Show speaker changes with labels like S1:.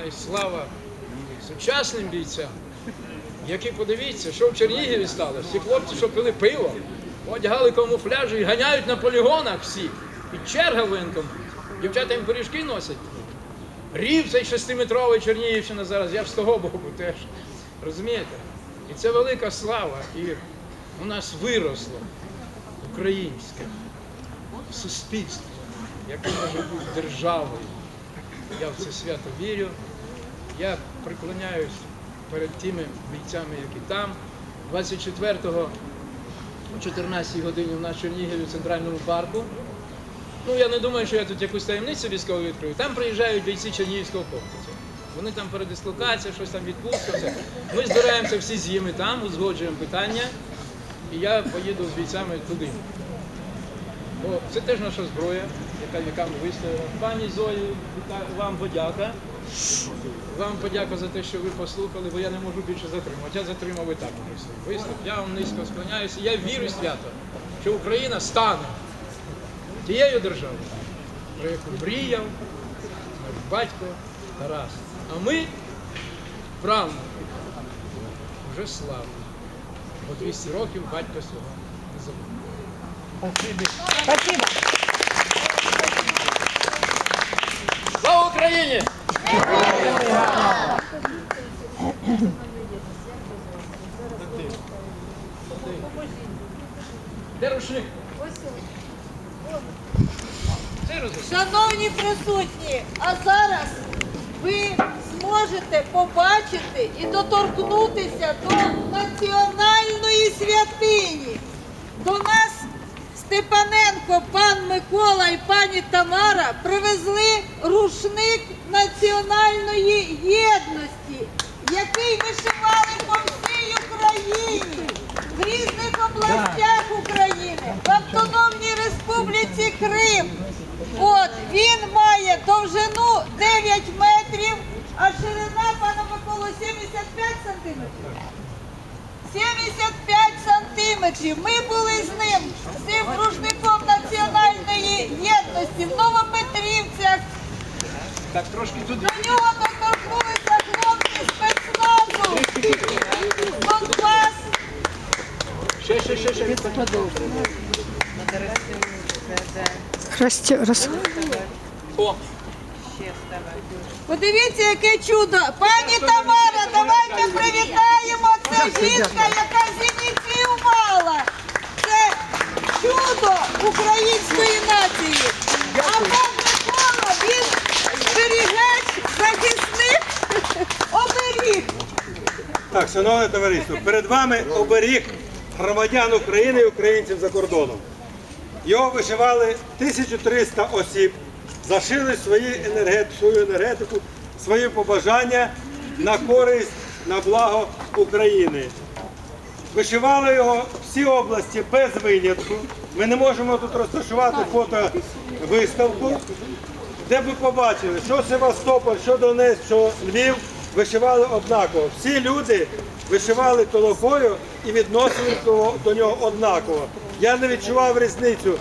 S1: шана і слава сучасним бійцям, які подивіться, що в Чернігові сталося. Ці хлопці, що пили пиво, одягали камуфляжі і ганяють на полігонах всіх. І черга в. Дівчата їм пиріжки носять. Рів цей шестиметровий Чернігівщина зараз, я ж з того боку теж. Розумієте? І це велика слава. І у нас виросло українське суспільство, яке може бути державою. Я в це свято вірю. Я приклоняюсь перед тими бійцями, які там. 24-го о 14-й годині в нас в Чернігові в центральному парку. Ну, я не думаю, що я тут якусь таємницю військову відкрию. Там приїжджають бійці Чернігівського корпусу. Вони там передислокація, щось там відпустка. все. Ми збираємося всі з ними там, узгоджуємо питання, і я поїду з бійцями туди. Бо це теж наша зброя, яка віками вистояла. Пані Зої, вам подяка. Вам подяка за те, що ви послухали, бо я не можу більше затримувати. Я затримав і так виступ. Я вам низько склоняюся. Я вірю свято, що Україна стане тією державою, про яку мріяв наш батько Тарас. А ми, правнуки, вже славні. Бо 200 років батько свого забув.
S2: Спасибо.
S1: Слава Україні! Де рушник.
S2: Шановні присутні, а зараз ви зможете побачити і доторкнутися до національної святині. До нас Степаненко, пан Микола і пані Тамара привезли рушник національної єдності, який вишивали по всій Україні, в різних областях України, в Автономній Республіці Крим. От він має довжину 9 метрів, а ширина пана Миколу 75 сантиметрів. 75 сантиметрів. Ми були з ним, з цим рушником національної єдності в Новопетрівцях.
S1: Так, трошки туди.
S2: До нього доторкнулися хлопці спецназу. Донбас.
S1: Ще, ще, ще, ще.
S3: Расти, рас...
S1: О,
S2: Подивіться, яке чудо. Пані Тамара, давайте привітаємо. Це жінка, яка зініціювала. Це чудо української нації. А він зберігач, захисник, оберіг.
S4: Так, шановне товариство, перед вами оберіг громадян України і українців за кордоном. Його вишивали 1300 осіб, зашили свою енергетику, свої побажання на користь, на благо України. Вишивали його всі області без винятку. Ми не можемо тут розташувати фотовиставку, де б ви побачили, що Севастополь, що Донецьк, що Львів вишивали однаково. Всі люди вишивали толокою і відносили до, до нього однаково. Я не відчував різницю,